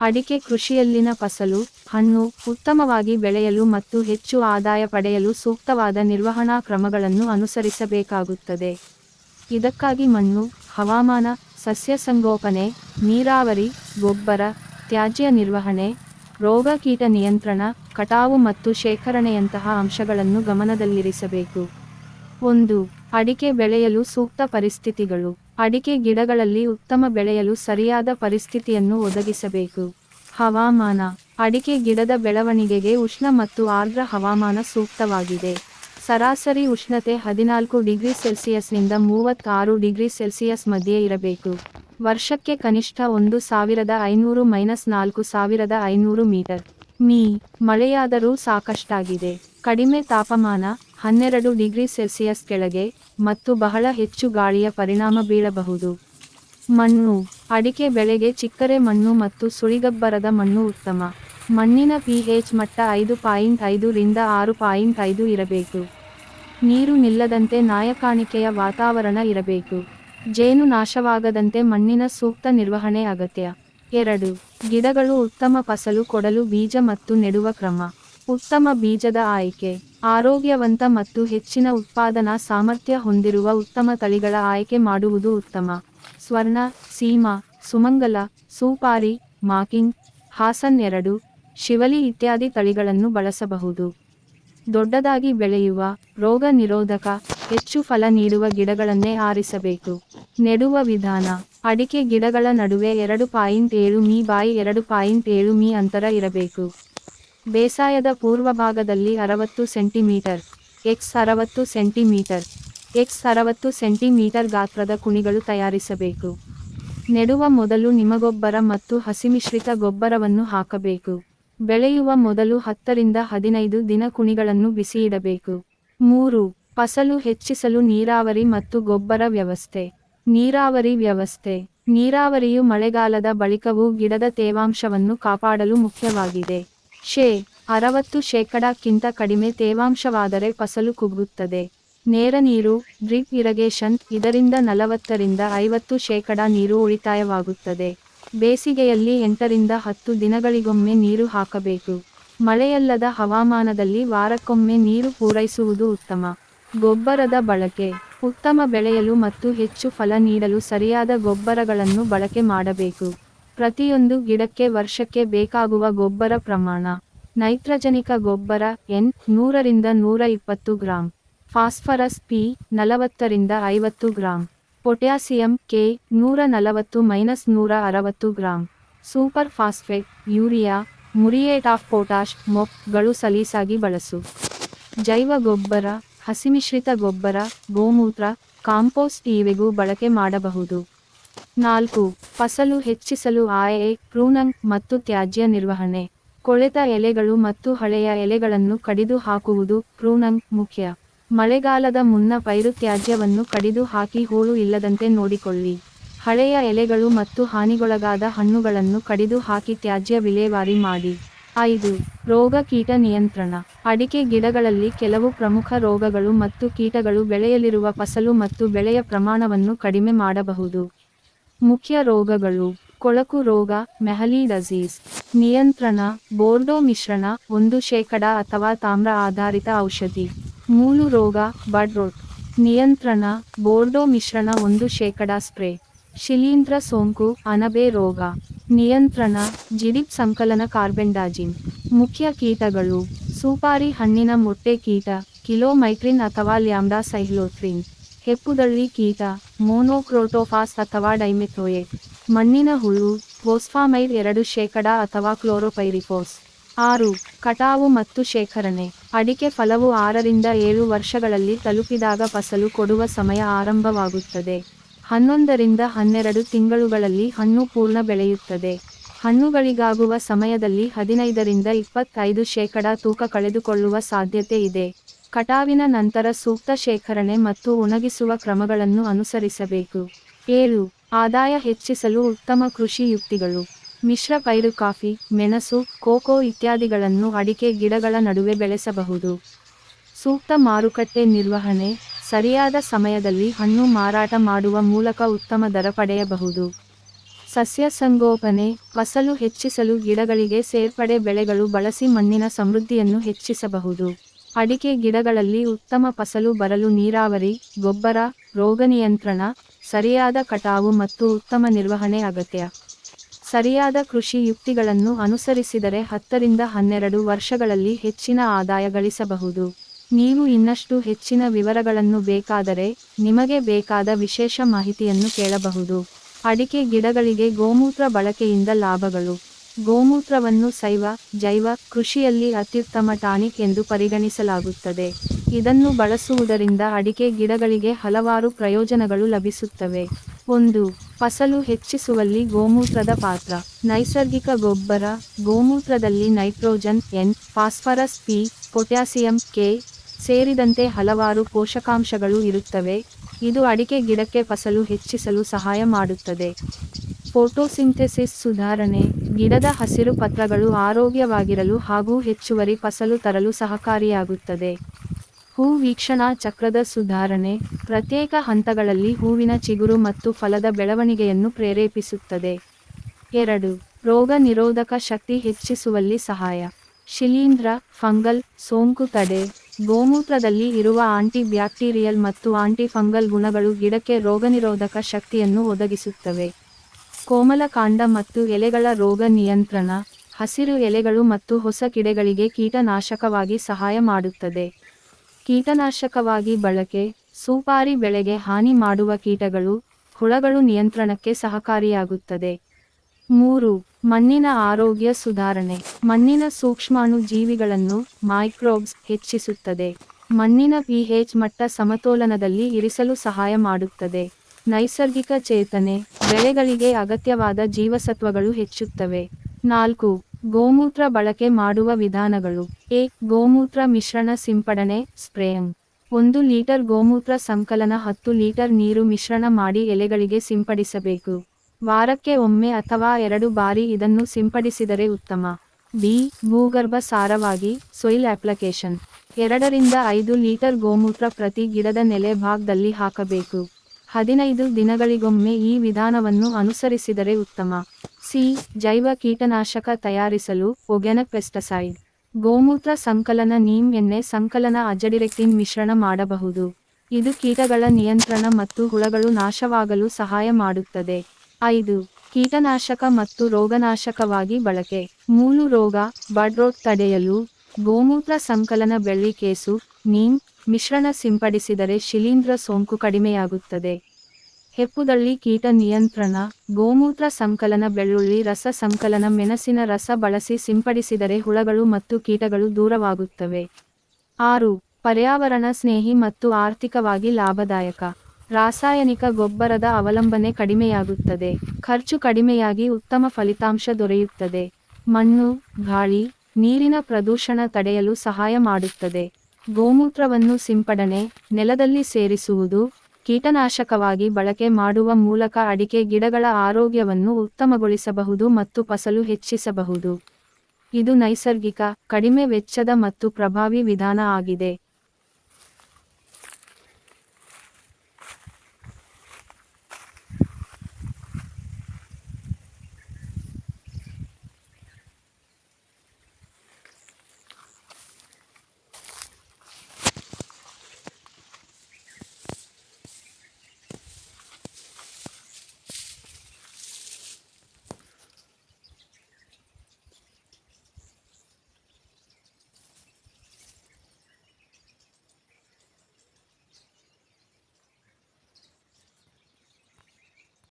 ಅಡಿಕೆ ಕೃಷಿಯಲ್ಲಿನ ಫಸಲು, ಹಣ್ಣು ಉತ್ತಮವಾಗಿ ಬೆಳೆಯಲು ಮತ್ತು ಹೆಚ್ಚು ಆದಾಯ ಪಡೆಯಲು ಸೂಕ್ತವಾದ ನಿರ್ವಹಣಾ ಕ್ರಮಗಳನ್ನು ಅನುಸರಿಸಬೇಕಾಗುತ್ತದೆ. ಇದಕ್ಕಾಗಿ ಮಣ್ಣು, ಹವಾಮಾನ, ಸಸ್ಯ ಸಂಗೋಪನೆ, ನೀರಾವರಿ, ಗೊಬ್ಬರ, ತ್ಯಾಜ್ಯ ನಿರ್ವಹಣೆ, ರೋಗ ಕೀಟ ನಿಯಂತ್ರಣ, ಕಟಾವು ಮತ್ತು ಶೇಖರಣೆಯಂತಹ ಅಂಶಗಳನ್ನು ಗಮನದಲ್ಲಿರಿಸಬೇಕು. ಒಂದು, ಅಡಿಕೆ ಬೆಳೆಯಲು ಸೂಕ್ತ ಪರಿಸ್ಥಿತಿಗಳು. ಅಡಿಕೆ ಗಿಡಗಳಲ್ಲಿ ಉತ್ತಮ ಬೆಳೆಯಲು ಸರಿಯಾದ ಪರಿಸ್ಥಿತಿಯನ್ನು ಒದಗಿಸಬೇಕು. ಹವಾಮಾನ. ಅಡಿಕೆ ಗಿಡದ ಬೆಳವಣಿಗೆಗೆ ಉಷ್ಣ ಮತ್ತು ಆರ್ದ್ರ ಹವಾಮಾನ ಸೂಕ್ತವಾಗಿದೆ. ಸರಾಸರಿ ಉಷ್ಣತೆ ಹದಿನಾಲ್ಕು ಡಿಗ್ರಿ ಸೆಲ್ಸಿಯಸ್ನಿಂದ ಮೂವತ್ತಾರು ಡಿಗ್ರಿ ಸೆಲ್ಸಿಯಸ್ ಮಧ್ಯೆ ಇರಬೇಕು. ವರ್ಷಕ್ಕೆ ಕನಿಷ್ಠ ಒಂದು ಸಾವಿರದ ಐನೂರು ಮೈನಸ್ ನಾಲ್ಕು ಸಾವಿರದ ಐನೂರು ಮೀಟರ್. ಮೀ. ಮಳೆಯಾದರೂ ಸಾಕಷ್ಟಾಗಿದೆ. ಕಡಿಮೆ ತಾಪಮಾನ. ಹನ್ನೆರಡು ಡಿಗ್ರಿ ಸೆಲ್ಸಿಯಸ್ ಕೆಳಗೆ ಮತ್ತು ಬಹಳ ಹೆಚ್ಚು ಗಾಳಿಯ ಪರಿಣಾಮ ಬೀಳಬಹುದು. ಮಣ್ಣು, ಅಡಿಕೆ ಬೆಳೆಗೆ ಚಿಕ್ಕರೆ ಮಣ್ಣು ಮತ್ತು ಸುಳಿಗಬ್ಬರದ ಮಣ್ಣು ಉತ್ತಮ. ಮಣ್ಣಿನ ಪಿಹೆಚ್ ಮಟ್ಟ ಐದು ಪಾಯಿಂಟ್ ಐದು ರಿಂದ ಆರು ಪಾಯಿಂಟ್ ಐದು ಇರಬೇಕು. ನೀರು ನಿಲ್ಲದಂತೆ ನಾಯಕಾಣಿಕೆಯ ವಾತಾವರಣ ಇರಬೇಕು. ಜೇನು ನಾಶವಾಗದಂತೆ ಮಣ್ಣಿನ ಸೂಕ್ತ ನಿರ್ವಹಣೆ ಅಗತ್ಯ. ಎರಡು, ಗಿಡಗಳು ಉತ್ತಮ ಫಸಲು ಕೊಡಲು ಬೀಜ ಮತ್ತು ನೆಡುವ ಕ್ರಮ. ಉತ್ತಮ ಬೀಜದ ಆಯ್ಕೆ. ಆರೋಗ್ಯವಂತ ಮತ್ತು ಹೆಚ್ಚಿನ ಉತ್ಪಾದನಾ ಸಾಮರ್ಥ್ಯ ಹೊಂದಿರುವ ಉತ್ತಮ ತಳಿಗಳ ಆಯ್ಕೆ ಮಾಡುವುದು ಉತ್ತಮ. ಸ್ವರ್ಣ, ಸೀಮಾ, ಸುಮಂಗಲ, ಸೂಪಾರಿ ಮಾಕಿಂಗ್ ಹಾಸನ್ ಎರಡು, ಶಿವಲಿ ಇತ್ಯಾದಿ ತಳಿಗಳನ್ನು ಬಳಸಬಹುದು. ದೊಡ್ಡದಾಗಿ ಬೆಳೆಯುವ ರೋಗ ನಿರೋಧಕ, ಹೆಚ್ಚು ಫಲ ನೀಡುವ ಗಿಡಗಳನ್ನೇ ಆರಿಸಬೇಕು. ನೆಡುವ ವಿಧಾನ, ಅಡಿಕೆ ಗಿಡಗಳ ನಡುವೆ ಎರಡು ಪಾಯಿಂಟ್ ಏಳು ಮೀ ಬಾಯಿ ಎರಡು ಪಾಯಿಂಟ್ ಏಳು ಮೀ ಅಂತರ ಇರಬೇಕು. ಬೇಸಾಯದ ಪೂರ್ವಭಾಗದಲ್ಲಿ ಅರವತ್ತು ಸೆಂಟಿಮೀಟರ್, ಎಕ್ಸ್ ಅರವತ್ತು ಸೆಂಟಿಮೀಟರ್, ಎಕ್ಸ್ ಅರವತ್ತು ಸೆಂಟಿಮೀಟರ್ ಗಾತ್ರದ ಕುಣಿಗಳು ತಯಾರಿಸಬೇಕು. ನೆಡುವ ಮೊದಲು ನಿಮಗೊಬ್ಬರ ಮತ್ತು ಹಸಿಮಿಶ್ರಿತ ಗೊಬ್ಬರವನ್ನು ಹಾಕಬೇಕು. ಬೆಳೆಯುವ ಮೊದಲು ಹತ್ತರಿಂದ ಹದಿನೈದು ದಿನ ಕುಣಿಗಳನ್ನು ಬಿಸಿಯಿಡಬೇಕು. ಮೂರು, ಫಸಲು ಹೆಚ್ಚಿಸಲು ನೀರಾವರಿ ಮತ್ತು ಗೊಬ್ಬರ ವ್ಯವಸ್ಥೆ. ನೀರಾವರಿ ವ್ಯವಸ್ಥೆ. ನೀರಾವರಿಯು ಮಳೆಗಾಲದ ಬಳಿಕವೂ ಗಿಡದ ತೇವಾಂಶವನ್ನು ಕಾಪಾಡಲು ಮುಖ್ಯವಾಗಿದೆ. ಶೇ, ಅರವತ್ತು ಶೇಕಡಕ್ಕಿಂತ ಕಡಿಮೆ ತೇವಾಂಶವಾದರೆ ಫಸಲು ಕುಗ್ಗುತ್ತದೆ. ನೇರ ನೀರು, ಡ್ರಿಪ್ ಇರಗೇಷನ್, ಇದರಿಂದ ನಲವತ್ತರಿಂದ ಐವತ್ತು ಶೇಕಡ ನೀರು ಉಳಿತಾಯವಾಗುತ್ತದೆ. ಬೇಸಿಗೆಯಲ್ಲಿ ಎಂಟರಿಂದ ಹತ್ತು ದಿನಗಳಿಗೊಮ್ಮೆ ನೀರು ಹಾಕಬೇಕು. ಮಳೆಯಲ್ಲದ ಹವಾಮಾನದಲ್ಲಿ ವಾರಕ್ಕೊಮ್ಮೆ ನೀರು ಪೂರೈಸುವುದು ಉತ್ತಮ. ಗೊಬ್ಬರದ ಬಳಕೆ, ಉತ್ತಮ ಬೆಳೆಯಲು ಮತ್ತು ಹೆಚ್ಚು ಫಲ ನೀಡಲು ಸರಿಯಾದ ಗೊಬ್ಬರಗಳನ್ನು ಬಳಕೆ ಮಾಡಬೇಕು. ಪ್ರತಿಯೊಂದು ಗಿಡಕ್ಕೆ ವರ್ಷಕ್ಕೆ ಬೇಕಾಗುವ ಗೊಬ್ಬರ ಪ್ರಮಾಣ. ನೈತ್ರಜನಿಕ ಗೊಬ್ಬರ ಎನ್ ನೂರರಿಂದ ನೂರ ಇಪ್ಪತ್ತು ಗ್ರಾಂ. ಫಾಸ್ಫರಸ್ ಪಿ ನಲವತ್ತರಿಂದ ಐವತ್ತು ಗ್ರಾಂ. ಪೊಟ್ಯಾಸಿಯಂ ಕೆ ನೂರ ನಲವತ್ತು ಮೈನಸ್ ನೂರ ಅರವತ್ತು gram. Super phosphate, urea, muriate of potash ಮೊಪ್ಗಳು ಸಲೀಸಾಗಿ ಬಳಸು. ಜೈವ ಗೊಬ್ಬರ, ಹಸಿಮಿಶ್ರಿತ ಗೊಬ್ಬರ, ಗೋಮೂತ್ರ, ಕಾಂಪೋಸ್ಟ್ ಇವೆಗೂ ಬಳಕೆ ಮಾಡಬಹುದು. ನಾಲ್ಕು, ಫಸಲು ಹೆಚ್ಚಿಸಲು ಆಯೆ ಪ್ರೂನಂಗ್ ಮತ್ತು ತ್ಯಾಜ್ಯ ನಿರ್ವಹಣೆ. ಕೊಳೆತ ಎಲೆಗಳು ಮತ್ತು ಹಳೆಯ ಎಲೆಗಳನ್ನು ಕಡಿದು ಹಾಕುವುದು ಪ್ರೂನಂಗ್ ಮುಖ್ಯ. ಮಳೆಗಾಲದ ಮುನ್ನ ಪೈರು ತ್ಯಾಜ್ಯವನ್ನು ಕಡಿದು ಹಾಕಿ ಹೂಳು ಇಲ್ಲದಂತೆ ನೋಡಿಕೊಳ್ಳಿ. ಹಳೆಯ ಎಲೆಗಳು ಮತ್ತು ಹಾನಿಗೊಳಗಾದ ಹಣ್ಣುಗಳನ್ನು ಕಡಿದು ಹಾಕಿ ತ್ಯಾಜ್ಯ ವಿಲೇವಾರಿ ಮಾಡಿ. ಐದು, ರೋಗ ಕೀಟ ನಿಯಂತ್ರಣ. ಅಡಿಕೆ ಗಿಡಗಳಲ್ಲಿ ಕೆಲವು ಪ್ರಮುಖ ರೋಗಗಳು ಮತ್ತು ಕೀಟಗಳು ಬೆಳೆಯಲಿರುವ ಫಸಲು ಮತ್ತು ಬೆಳೆಯ ಪ್ರಮಾಣವನ್ನು ಕಡಿಮೆ ಮಾಡಬಹುದು. ಮುಖ್ಯ ರೋಗಗಳು ಕೊಳಕು ರೋಗ, ಮೆಹಲಿ ಡಸೀಸ್, ನಿಯಂತ್ರಣ, ಬೋರ್ಡೋ ಮಿಶ್ರಣ, ಒಂದು ಶೇಕಡ ಅಥವಾ ತಾಮ್ರ ಆಧಾರಿತ ಔಷಧಿ. ಮೂಲು ರೋಗ, ಬಡ್ ರೋಟ್. ನಿಯಂತ್ರಣ, ಬೋರ್ಡೋ ಮಿಶ್ರಣ, ಒಂದು ಶೇಕಡ ಸ್ಪ್ರೇ. ಶಿಲೀಂಧ್ರ ಸೋಂಕು, ಅನಬೆ ರೋಗ. ನಿಯಂತ್ರಣ, ಜಿಡಿಪ್ ಸಂಕಲನ ಕಾರ್ಬೆಂಡಾಜಿನ್. ಮುಖ್ಯ ಕೀಟಗಳು. ಸೂಪಾರಿ ಹಣ್ಣಿನ ಮೊಟ್ಟೆ ಕೀಟ ಕಿಲೋಮೈಟ್ರಿನ್ ಅಥವಾ ಲ್ಯಾಂಬ್ಡಾ ಸೈಹ್ಲೋಥ್ರಿನ್ ಹೆಪ್ಪುದಳ್ಳಿ ಕೀಟ ಮೋನೋಕ್ರೋಟೋಫಾಸ್ ಅಥವಾ ಡೈಮೆಥೋಯೇಟ್ ಮಣ್ಣಿನ ಹುಳು ಪೋಸ್ಫಾಮೈಲ್ ಎರಡು ಶೇಕಡ ಅಥವಾ ಕ್ಲೋರೋಪೈರಿಫೋಸ್. ಆರು, ಕಟಾವು ಮತ್ತು ಶೇಖರಣೆ. ಅಡಿಕೆ ಫಲವು ಆರರಿಂದ ಏಳು ವರ್ಷಗಳಲ್ಲಿ ತಲುಪಿದಾಗ ಫಸಲು ಕೊಡುವ ಸಮಯ ಆರಂಭವಾಗುತ್ತದೆ. ಹನ್ನೊಂದರಿಂದ ಹನ್ನೆರಡು ತಿಂಗಳುಗಳಲ್ಲಿ ಹಣ್ಣು ಪೂರ್ಣ ಬೆಳೆಯುತ್ತದೆ. ಹಣ್ಣುಗಳಿಗಾಗುವ ಸಮಯದಲ್ಲಿ ಹದಿನೈದರಿಂದ ಇಪ್ಪತ್ತೈದು ಶೇಕಡ ತೂಕ ಕಳೆದುಕೊಳ್ಳುವ ಸಾಧ್ಯತೆ ಇದೆ. ಕಟಾವಿನ ನಂತರ ಸೂಕ್ತ ಶೇಖರಣೆ ಮತ್ತು ಒಣಗಿಸುವ ಕ್ರಮಗಳನ್ನು ಅನುಸರಿಸಬೇಕು. ಏಳು. ಆದಾಯ ಹೆಚ್ಚಿಸಲು ಉತ್ತಮ ಕೃಷಿ ಯುಕ್ತಿಗಳು. ಮಿಶ್ರ ಪೈರು ಕಾಫಿ, ಮೆಣಸು, ಕೋಕೋ ಇತ್ಯಾದಿಗಳನ್ನು ಅಡಿಕೆ ಗಿಡಗಳ ನಡುವೆ ಬೆಳೆಸಬಹುದು. ಸೂಕ್ತ ಮಾರುಕಟ್ಟೆ ನಿರ್ವಹಣೆ, ಸರಿಯಾದ ಸಮಯದಲ್ಲಿ ಹಣ್ಣು ಮಾರಾಟ ಮಾಡುವ ಮೂಲಕ ಉತ್ತಮ ದರ ಪಡೆಯಬಹುದು. ಸಸ್ಯ ಸಂಗೋಪನೆ, ಫಸಲು ಹೆಚ್ಚಿಸಲು ಗಿಡಗಳಿಗೆ ಸೇರ್ಪಡೆ ಬೆಳೆಗಳು ಬಳಸಿ ಮಣ್ಣಿನ ಸಮೃದ್ಧಿಯನ್ನು ಹೆಚ್ಚಿಸಬಹುದು. ಅಡಿಕೆ ಗಿಡಗಳಲ್ಲಿ ಉತ್ತಮ ಫಸಲು ಬರಲು ನೀರಾವರಿ, ಗೊಬ್ಬರ, ರೋಗ ನಿಯಂತ್ರಣ, ಸರಿಯಾದ ಕಟಾವು ಮತ್ತು ಉತ್ತಮ ನಿರ್ವಹಣೆ ಅಗತ್ಯ. ಸರಿಯಾದ ಕೃಷಿ ಯುಕ್ತಿಗಳನ್ನು ಅನುಸರಿಸಿದರೆ ಹತ್ತರಿಂದ ಹನ್ನೆರಡು ವರ್ಷಗಳಲ್ಲಿ ಹೆಚ್ಚಿನ ಆದಾಯ ಗಳಿಸಬಹುದು. ನೀವು ಇನ್ನಷ್ಟು ಹೆಚ್ಚಿನ ವಿವರಗಳನ್ನು ಬೇಕಾದರೆ ನಿಮಗೆ ಬೇಕಾದ ವಿಶೇಷ ಮಾಹಿತಿಯನ್ನು ಕೇಳಬಹುದು. ಅಡಿಕೆ ಗಿಡಗಳಿಗೆ ಗೋಮೂತ್ರ ಬಳಕೆಯಿಂದ ಲಾಭಗಳು. ಗೋಮೂತ್ರವನ್ನು ಶೈವ, ಜೈವ, ಕೃಷಿಯಲ್ಲಿ ಅತ್ಯುತ್ತಮ ಟಾನಿಕ್ ಎಂದು ಪರಿಗಣಿಸಲಾಗುತ್ತದೆ. ಇದನ್ನು ಬಳಸುವುದರಿಂದ ಅಡಿಕೆ ಗಿಡಗಳಿಗೆ ಹಲವಾರು ಪ್ರಯೋಜನಗಳು ಲಭಿಸುತ್ತವೆ. ಒಂದು, ಫಸಲು ಹೆಚ್ಚಿಸುವಲ್ಲಿ ಗೋಮೂತ್ರದ ಪಾತ್ರ. ನೈಸರ್ಗಿಕ ಗೊಬ್ಬರ, ಗೋಮೂತ್ರದಲ್ಲಿ nitrogen, N, phosphorus, P, potassium, K ಸೇರಿದಂತೆ ಹಲವಾರು ಪೋಷಕಾಂಶಗಳು ಇರುತ್ತವೆ. ಇದು ಅಡಿಕೆ ಗಿಡಕ್ಕೆ ಫಸಲು ಹೆಚ್ಚಿಸಲು ಸಹಾಯ ಮಾಡುತ್ತದೆ. ಫೋಟೋಸಿಂಥೆಸಿಸ್ ಸುಧಾರಣೆ, ಗಿಡದ ಹಸಿರು ಪತ್ರಗಳು ಆರೋಗ್ಯವಾಗಿರಲು ಹಾಗೂ ಹೆಚ್ಚುವರಿ ಫಸಲು ತರಲು ಸಹಕಾರಿಯಾಗುತ್ತದೆ. ಹೂ ವೀಕ್ಷಣಾ ಚಕ್ರದ ಸುಧಾರಣೆ, ಪ್ರತ್ಯೇಕ ಹಂತಗಳಲ್ಲಿ ಹೂವಿನ ಚಿಗುರು ಮತ್ತು ಫಲದ ಬೆಳವಣಿಗೆಯನ್ನು ಪ್ರೇರೇಪಿಸುತ್ತದೆ. ಎರಡು, ರೋಗ ನಿರೋಧಕ ಶಕ್ತಿ ಹೆಚ್ಚಿಸುವಲ್ಲಿ ಸಹಾಯ. ಶಿಲೀಂಧ್ರ, ಫಂಗಲ್, ಸೋಂಕು ತಡೆ, ಗೋಮೂತ್ರದಲ್ಲಿ ಇರುವ ಆಂಟಿ ಬ್ಯಾಕ್ಟೀರಿಯಲ್ ಮತ್ತು ಆಂಟಿ ಫಂಗಲ್ ಗುಣಗಳು ಗಿಡಕ್ಕೆ ರೋಗನಿರೋಧಕ ಶಕ್ತಿಯನ್ನು ಒದಗಿಸುತ್ತವೆ. ಕೋಮಲ ಕಾಂಡ ಮತ್ತು ಎಲೆಗಳ ರೋಗ ನಿಯಂತ್ರಣ, ಹಸಿರು ಎಲೆಗಳು ಮತ್ತು ಹೊಸ ಕಿಡೆಗಳಿಗೆ ಕೀಟನಾಶಕವಾಗಿ ಸಹಾಯ ಮಾಡುತ್ತದೆ. ಕೀಟನಾಶಕವಾಗಿ ಬಳಕೆ, ಸೂಪಾರಿ ಬೆಳೆಗೆ ಹಾನಿ ಮಾಡುವ ಕೀಟಗಳು, ಹುಳಗಳು ನಿಯಂತ್ರಣಕ್ಕೆ ಸಹಕಾರಿಯಾಗುತ್ತದೆ. ಮೂರು, ಮಣ್ಣಿನ ಆರೋಗ್ಯ ಸುಧಾರಣೆ. ಮಣ್ಣಿನ ಸೂಕ್ಷ್ಮಾಣು ಜೀವಿಗಳನ್ನು ಮೈಕ್ರೋಬ್ಸ್ ಹೆಚ್ಚಿಸುತ್ತದೆ. ಮಣ್ಣಿನ ಪಿಹೆಚ್ ಮಟ್ಟ ಸಮತೋಲನದಲ್ಲಿ ಇರಿಸಲು ಸಹಾಯ ಮಾಡುತ್ತದೆ. ನೈಸರ್ಗಿಕ ಚೇತನೆ, ಬೆಳೆಗಳಿಗೆ ಅಗತ್ಯವಾದ ಜೀವಸತ್ವಗಳು ಹೆಚ್ಚುತ್ತವೆ. ನಾಲ್ಕು, ಗೋಮೂತ್ರ ಬಳಕೆ ಮಾಡುವ ವಿಧಾನಗಳು. ಎ, ಗೋಮೂತ್ರ ಮಿಶ್ರಣ ಸಿಂಪಡಣೆ ಸ್ಪ್ರೇಯಂ ಒಂದು ಲೀಟರ್ ಗೋಮೂತ್ರ ಸಂಕಲನ ಹತ್ತು ಲೀಟರ್ ನೀರು ಮಿಶ್ರಣ ಮಾಡಿ ಎಲೆಗಳಿಗೆ ಸಿಂಪಡಿಸಬೇಕು. ವಾರಕ್ಕೆ ಒಮ್ಮೆ ಅಥವಾ ಎರಡು ಬಾರಿ ಇದನ್ನು ಸಿಂಪಡಿಸಿದರೆ ಉತ್ತಮ. ಬಿ, ಭೂಗರ್ಭ ಸಾರವಾಗಿ ಸೊಯಿಲ್ ಅಪ್ಲಿಕೇಶನ್ ಎರಡರಿಂದ ಐದು ಲೀಟರ್ ಗೋಮೂತ್ರ ಪ್ರತಿ ಗಿಡದ ನೆಲೆ ಭಾಗದಲ್ಲಿ ಹಾಕಬೇಕು. ಹದಿನೈದು ದಿನಗಳಿಗೊಮ್ಮೆ ಈ ವಿಧಾನವನ್ನು ಅನುಸರಿಸಿದರೆ ಉತ್ತಮ. ಸಿ. ಜೈವ ಕೀಟನಾಶಕ ತಯಾರಿಸಲು ಒಗೆನಕ್ ಪೆಸ್ಟಸೈಡ್ ಗೋಮೂತ್ರ ಸಂಕಲನ ನೀಮ್ ಎಣ್ಣೆ ಸಂಕಲನ ಅಜಡಿರೆಕ್ಟಿನ್ ಮಿಶ್ರಣ ಮಾಡಬಹುದು. ಇದು ಕೀಟಗಳ ನಿಯಂತ್ರಣ ಮತ್ತು ಹುಳಗಳು ನಾಶವಾಗಲು ಸಹಾಯ ಮಾಡುತ್ತದೆ. ಐದು. ಕೀಟನಾಶಕ ಮತ್ತು ರೋಗನಾಶಕವಾಗಿ ಬಳಕೆ. ಮೂಲು ರೋಗ, ಬಡ್ರೋಟ್ ತಡೆಯಲು ಗೋಮೂತ್ರ ಸಂಕಲನ ಬೆಳ್ಳಿ ಕೇಸು, ನೀಮ್, ಮಿಶ್ರಣ ಸಿಂಪಡಿಸಿದರೆ ಶಿಲೀಂಧ್ರ ಸೋಂಕು ಕಡಿಮೆಯಾಗುತ್ತದೆ. ಹೆಪ್ಪುದಳ್ಳಿ ಕೀಟ ನಿಯಂತ್ರಣ, ಗೋಮೂತ್ರ ಸಂಕಲನ ಬೆಳ್ಳುಳ್ಳಿ ರಸ ಸಂಕಲನ ಮೆಣಸಿನ ರಸ ಬಳಸಿ ಸಿಂಪಡಿಸಿದರೆ ಹುಳಗಳು ಮತ್ತು ಕೀಟಗಳು ದೂರವಾಗುತ್ತವೆ. ಆರು, ಪರ್ಯಾವರಣ ಸ್ನೇಹಿ ಮತ್ತು ಆರ್ಥಿಕವಾಗಿ ಲಾಭದಾಯಕ. ರಾಸಾಯನಿಕ ಗೊಬ್ಬರದ ಅವಲಂಬನೆ ಕಡಿಮೆಯಾಗುತ್ತದೆ. ಖರ್ಚು ಕಡಿಮೆಯಾಗಿ ಉತ್ತಮ ಫಲಿತಾಂಶ ದೊರೆಯುತ್ತದೆ. ಮಣ್ಣು, ಗಾಳಿ ನೀರಿನ ಪ್ರದೂಷಣ ತಡೆಯಲು ಸಹಾಯ ಮಾಡುತ್ತದೆ. ಗೋಮೂತ್ರವನ್ನು ಸಿಂಪಡಣೆ, ನೆಲದಲ್ಲಿ ಸೇರಿಸುವುದು, ಕೀಟನಾಶಕವಾಗಿ ಬಳಕೆ ಮಾಡುವ ಮೂಲಕ ಅಡಿಕೆ ಗಿಡಗಳ ಆರೋಗ್ಯವನ್ನು ಉತ್ತಮಗೊಳಿಸಬಹುದು ಮತ್ತು ಫಸಲು ಹೆಚ್ಚಿಸಬಹುದು. ಇದು ನೈಸರ್ಗಿಕ, ಕಡಿಮೆ ವೆಚ್ಚದ ಮತ್ತು ಪ್ರಭಾವಿ ವಿಧಾನ ಆಗಿದೆ.